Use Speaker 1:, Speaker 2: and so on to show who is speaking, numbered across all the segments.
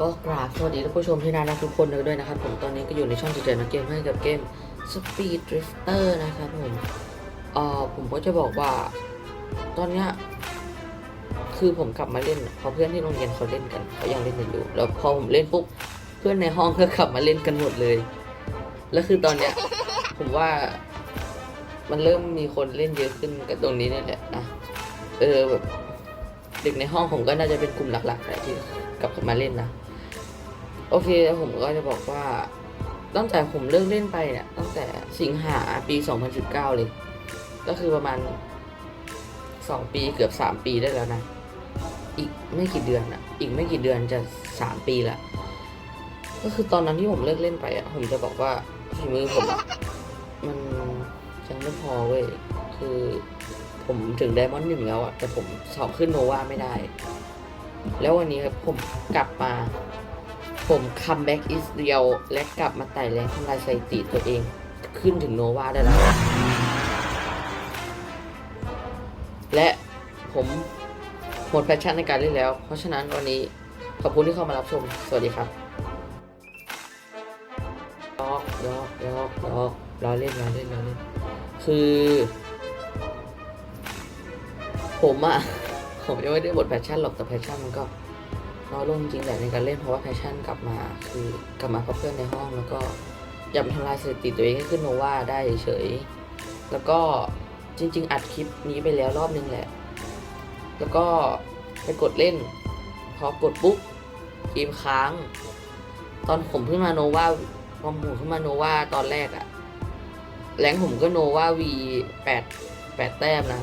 Speaker 1: ก็กราบสวัสดีท่านผู้ชมที่น่ารักทุกคนด้วยนะครับผมตอนนี้ก็อยู่ในช่องจิตใจนักเกมให้กับเกม Speed Drifter นะครับผมเอ่อผมก็จะบอกว่า ตอนเนี้ยคือผมกลับมาเล่นเพราะเพื่อนที่โรงเรียนเขาเล่นกันเขายังเล่นกันอยู่ แล้วพอผมเล่นปุ๊บเพื่อนในห้องก็กลับมาเล่นกันหมดเลย แล้วคือตอนเนี้ยผมว่ามันเริ่มมีคนเล่นเยอะขึ้นกับตรงนี้นี่แหละนะเออแบบ เด็กในห้องผมก็น่าจะเป็นกลุ่มหลักๆแหละที่กลับมาเล่นนะ โอเคแล้วผมก็จะบอกว่าตั้งแต่ผมเลิกเล่นไปเนี่ยตั้งแต่สิงหาปี 2019 เลย ก็คือประมาณ 2 ปีเกือบ 3 ปีได้แล้วนะ อีกไม่กี่เดือนอะอีกไม่กี่เดือนจะ 3 ปีละก็คือตอนนั้นที่ผมเลิกเล่นไปอะผมจะบอกว่าฝีมือผมอะมันยังไม่พอเว้ยคือ ผมถึงไดมอนด์หนึ่งแล้วอะแต่ผมสอบขึ้นโนวาไม่ได้ แล้ววันนี้ครับผมกลับมา ผมคัมแบ็กอิสเรียลและกลับมาไต่แรงทำลายสถิติตัวเอง ขึ้นถึงโนวาได้แล้ว และผมหมดแพชชั่นในการเล่นแล้ว เพราะฉะนั้นวันนี้ขอบคุณที่เข้ามารับชม สวัสดีครับยอกยอกยอกยอกรอเล่นรอเล่นรอเล่น คือ ผมอะผมยังไม่ได้หมดแพชชั่นหรอกแต่แพชชั่นมันก็น้อยลงจริงแหละในการเล่นเพราะว่าแพชชั่นกลับมาคือกลับมากับเพื่อนในห้องแล้วก็อยากทำลายสถิติตัวเองให้ขึ้นโนวาได้เฉยแล้วก็จริง ๆ อัดคลิปนี้ไปแล้วรอบนึงแหละ แล้วก็ไปกดเล่น พอกดปุ๊บเกมค้าง ตอนผมขึ้นมาโนวาพอผมขึ้นมาโนวาตอนแรกอะแรงผมก็โนวาวีแปดแปดแต้มนะ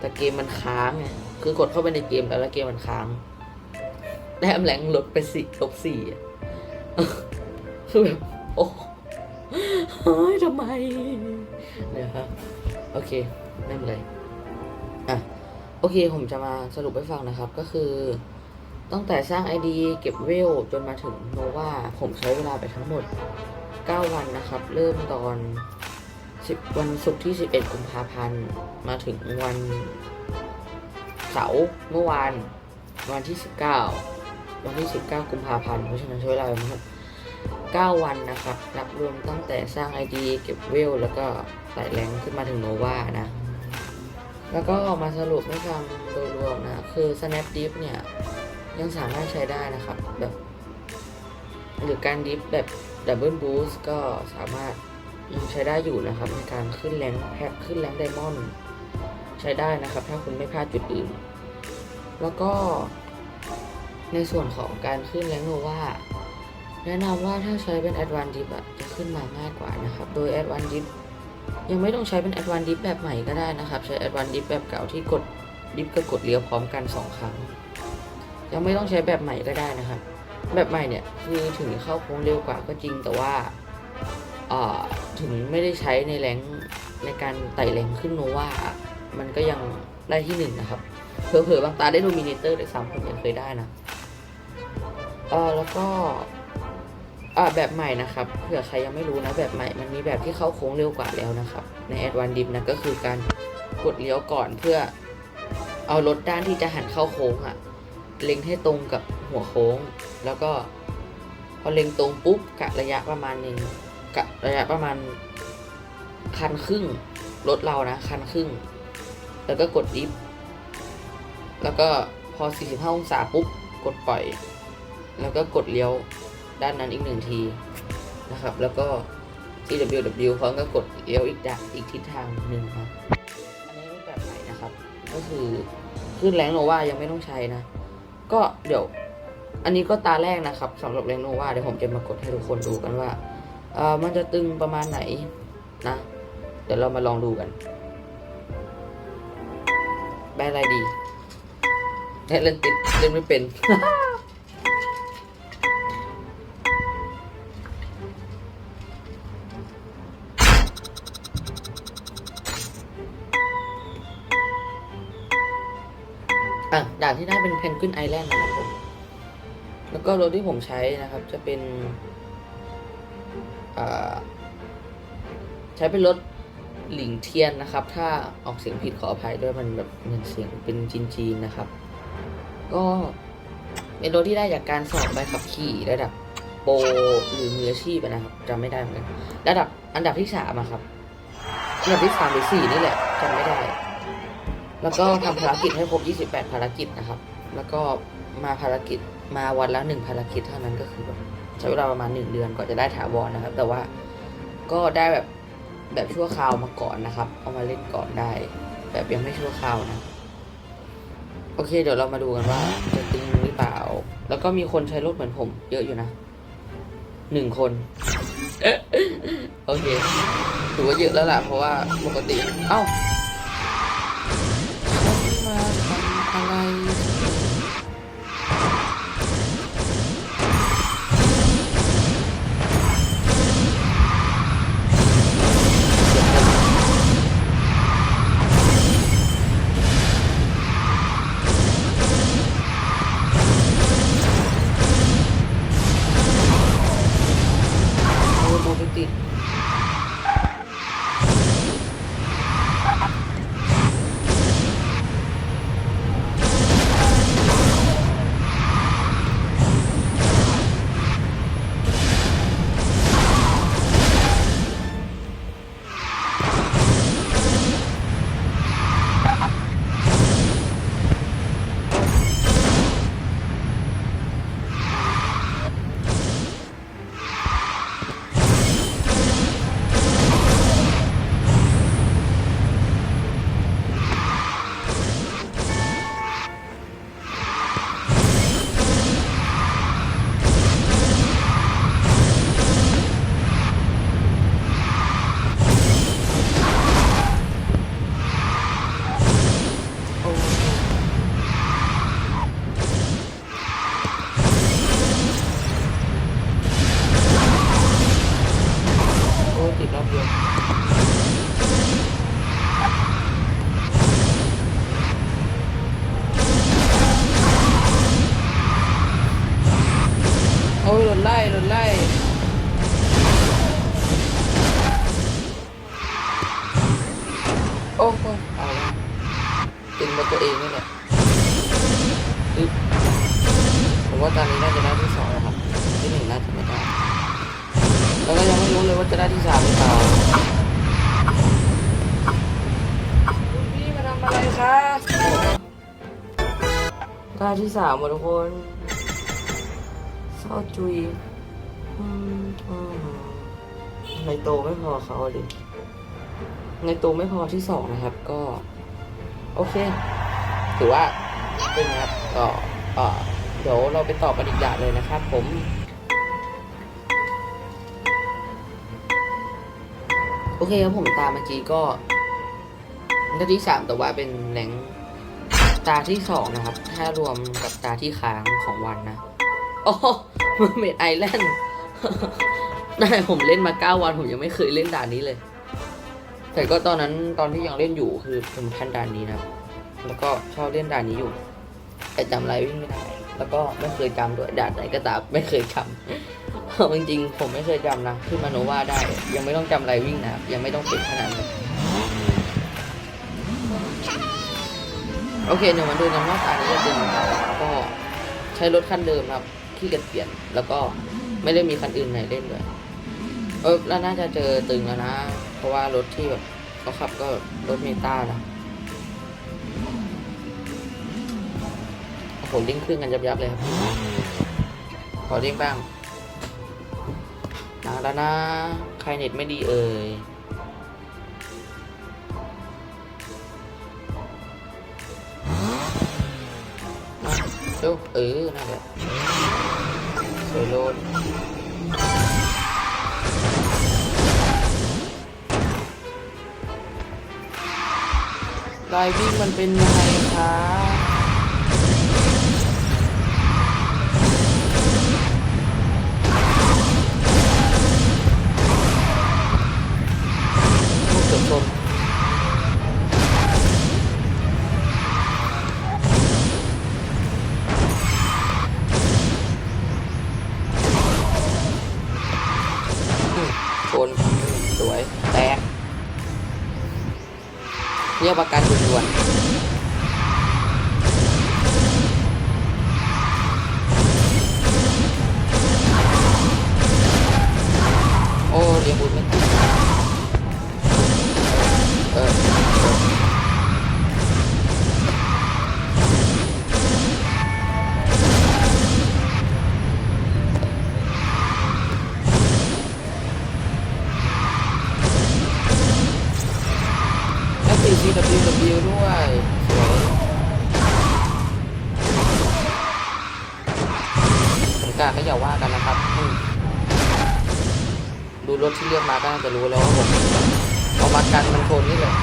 Speaker 1: แต่เกมมันค้างไงคือกดเข้าไปในเกมแล้วแล้วเกมมันค้างแต้มแรงลดไปสี่ลบสี่อะคือแบบโอ้เฮ้ยทำไมเนี่ยครับโอเคไม่เป็นไรอะโอเคผมจะมาสรุปให้ฟังนะครับก็คือตั้งแต่สร้าง ID เก็บเวลจนมาถึงโนวาผมใช้เวลาไปทั้งหมด 9 วันนะครับ เริ่มตอน 10วันศุกร์ที่ 11 กุมภาพันธ์ มาถึงวันเสาร์เมื่อวานวันที่ 19 วันที่ 19 กุมภาพันธ์ เพราะฉะนั้นใช้เวลาปทั้งหมด9วันนะครับ นับรวมตั้งแต่สร้าง ID เก็บเวล แล้วก็ไต่แรงขึ้นมาถึงโนวานะ แล้วก็มาสรุปให้ฟังโดยรวมนะ คือ Snap Dip เนี่ย ยังสามารถใช้ได้นะครับ แบบ หรือการดิฟแบบ Double Boost ก็สามารถ ยังใช้ได้อยู่นะครับในการขึ้นแรงแพ็คขึ้นแรงไดมอนด์ใช้ได้นะครับ ถ้าคุณไม่พลาดจุดอื่น แล้วก็ในส่วนของการขึ้นแรงโนวาแนะนำว่าถ้าใช้เป็น Advanced Dip อะจะขึ้นมาง่ายกว่านะครับ โดย Advanced Dip ยังไม่ต้องใช้เป็น Advanced Dip แบบใหม่ก็ได้นะครับ ใช้ Advanced Dip แบบเก่าที่กดดิฟกับกดเลี้ยวพร้อมกัน 2 ครั้ง ยังไม่ต้องใช้แบบใหม่ก็ได้นะครับ แบบใหม่เนี่ยคือถึงเข้าโค้งเร็วกว่าก็จริงแต่ว่าอ่า ถึงไม่ได้ใช้ในแรงในการไต่แรงขึ้นโนวามันก็ยังได้ที่หนึ่งนะครับเผลอๆบางตาได้โดมิเนเตอร์ด้วยซ้ำผมยังเคยได้นะเออแล้วก็อ่าแบบใหม่นะครับเผื่อใครยังไม่รู้นะแบบใหม่มันมีแบบที่เข้าโค้งเร็วกว่าแล้วนะครับ ในแอดวานดิฟนะก็คือการกดเลี้ยวก่อนเพื่อเอารถด้านที่จะหันเข้าโค้งอะเล็งให้ตรงกับหัวโค้ง แล้วก็พอเล็งตรงปุ๊บกะระยะประมาณหนึ่ง กะระยะประมาณคันครึ่งรถเรานะ คันครึ่ง แล้วก็กดดิฟแล้วก็พอ 45 องศาปุ๊บ กดปล่อย แล้วก็กดเลี้ยวด้านนั้นอีกหนึ่งทีนะครับ แล้วก็ CWW พร้อมก็กดเลี้ยวอีกด้านอีกทิศทางหนึ่งครับ อันนี้รูปแบบใหม่นะครับ ก็คือขึ้นแรงโนวายังไม่ต้องใช้นะ ก็เดี๋ยว อันนี้ก็ตาแรกนะครับสำหรับแรงโนวาเดี๋ยวผมจะมากดให้ทุกคนดูกันว่า ออมันจะตึงประมาณไหนนะ เดี๋ยวเรามาลองดูกันแบนอะไรดีเล่นติดเล่นไม่เป็นอะด่านที่ได้เป็นเพนกวินไอแลนด์นะครับผม แล้วก็รถที่ผมใช้นะครับ จะเป็น ใช้เป็นรถหลิงเทียนนะครับ ถ้าออกเสียงผิดขออภัยด้วยมันแบบเหมือนเสียงเป็นจีนๆนะครับ ก็เป็นรถที่ได้จากการสอบใบขับขี่ระดับโปรหรือมืออาชีพนะครับจำไม่ได้เหมือนกันระดับอันดับที่สามครับอันดับที่สามหรือสี่นี่แหละจำไม่ได้ แล้วก็ทำภารกิจให้ครบ28ภารกิจนะครับ แล้วก็มาภารกิจมาวันละหนึ่งภารกิจเท่านั้นก็คือแบบ ใช้เวลาประมาณหนึ่งเดือนกว่าจะได้ถาวรนะครับ แต่ว่าก็ได้แบบแบบชั่วคราวมาก่อนนะครับ เอามาเล่นก่อนได้ แบบยังไม่ชั่วคราวนะ โอเค เดี๋ยวเรามาดูกันว่าจะตึงหรือเปล่า แล้วก็มีคนใช้รถเหมือนผม เยอะอยู่นะหนึ่งคน โอเค ถือว่าเยอะแล้วล่ะ เพราะว่าปกติ เอ้ามา ที่สองแล้วครับที่หนึ่งน่าจะไม่ได้แล้วก็ยังไม่รู้เลยว่าจะได้ที่สามหรือเปล่าคุณพี่มาทำอะไรคะได้ที่สามหมดทุกคนเศร้าจุยอืมอืมในโตไม่พอเขาอะดิในตัวไม่พอที่สองนะครับก็ โอเค ถือว่าเป็นไงครับก็เอ่อ เดี๋ยวเราไปต่อกันอีกอย่างเลยนะครับผมโอเคครับผมตามเมื่อกี้ก็นาที่สามแต่ว่าเป็นแหลงตาที่สองนะครับ ถ้ารวมกับตาที่ค้างของวันนะโอ้เมอเมดไอแลนด์ได้ผมเล่นมาเก้าวันผมยังไม่เคยเล่นด่านนี้เลย แต่ก็ตอนนั้นตอนที่ยังเล่นอยู่คือผมทันด่านนี้นะ แล้วก็ชอบเล่นด่านนี้อยู่ แต่จำอะไรวิ่งไม่ได้ แล้วก็ไม่เคยจำด้วยด่านไหนก็ตามไม่เคยจำเอาจริงๆผมไม่เคยจำนะขึ้นมาโนวาได้ ยังไม่ต้องจำอะไรวิ่งนะครับยังไม่ต้องเก็บขนาดนั้นโอเคเดี๋ยวมาดูกันว่าตานี้จะเป็นยังไงก็ใช้รถคันเดิมครับที่เกียจเปลี่ยนแล้วก็ไม่ได้มีคันอื่นไหนเล่นด้วยเออแล้วน่าจะเจอตึงแล้วนะ เพราะว่ารถที่แบบเขาขับก็รถเมตานะ โอ้โหลิงก์ขึ้นกันยับยับๆเลยครับ ขอเรียกบ้างมาแล้วนะ ใครเน็ตไม่ดีเอ่ยมาเร็วเออนั่นแหละสวยโลดลายวิ่งมันเป็นยังไงคะ เรียกประกันด่วนๆ ถที่เลือกมาก็น่าจะรู้แล้วว่าผมเอามากันมันทนนี่เลย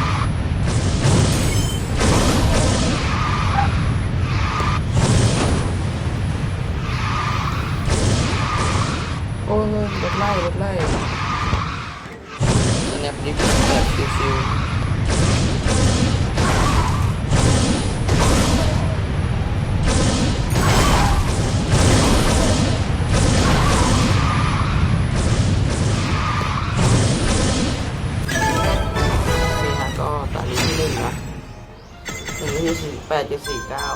Speaker 1: แปดจุดสี่เก้า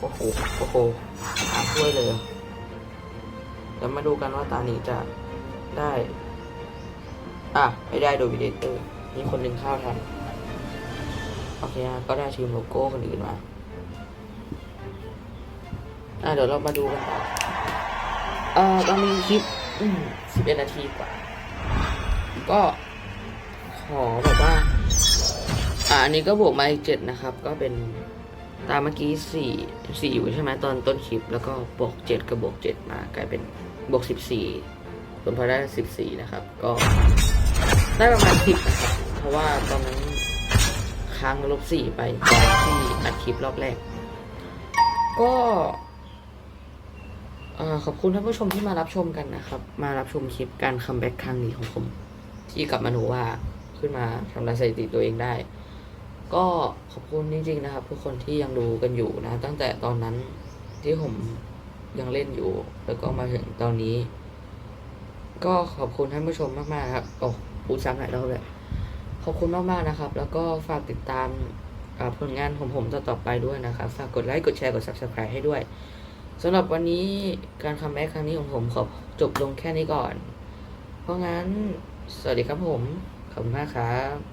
Speaker 1: โอ้โห โอ้โหหาถ้วยเลยเดี๋ยวมาดูกันว่าตานี้จะได้ อะ ไม่ได้โดยวิดีเตอร์มีคนหนึ่งเข้าทันโอเคฮะก็ได้ทีมโลโก้คนอื่นมาอะเดี๋ยวเรามาดูกันต่อเอ่อตอนนี้คลิปสิบเอ็ดนาทีกว่า ก็ขอแบบว่า อันนี้ก็บวกมาอีกเจ็ดนะครับ ก็เป็นตามเมื่อกี้สี่สี่อยู่ใช่ไหมตอนต้นคลิป แล้วก็บวกเจ็ดกับบวกเจ็ดมากลายเป็นบวกสิบสี่ผลพอได้สิบสี่นะครับ ก็ได้ประมาณสิบนะครับเพราะว่าตอนนั้นค้างลบสี่ไปตอนที่อัดคลิปรอบแรก ก็ขอบคุณท่านผู้ชมที่มารับชมกันนะครับ มารับชมคลิปการคัมแบ็กครั้งนี้ของผม ที่กลับมาหนูว่าขึ้นมาทำลายสถิติตัวเองได้ ก็ขอบคุณจริงๆนะครับทุกคนที่ยังดูกันอยู่นะ ตั้งแต่ตอนนั้นที่ผมยังเล่นอยู่ แล้วก็มาถึงตอนนี้ ก็ขอบคุณท่านผู้ชมมากๆครับโอ้พูดซ้ำหลายรอบเลยขอบคุณมากๆนะครับ แล้วก็ฝากติดตามผลงานของผมต่อๆไปด้วยนะครับ ฝากกดไลค์กดแชร์กด subscribe ให้ด้วยสำหรับวันนี้การคัมแบ็กครั้งนี้ของผมขอจบลงแค่นี้ก่อน เพราะงั้น สวัสดีครับผม ขอบคุณมากครับ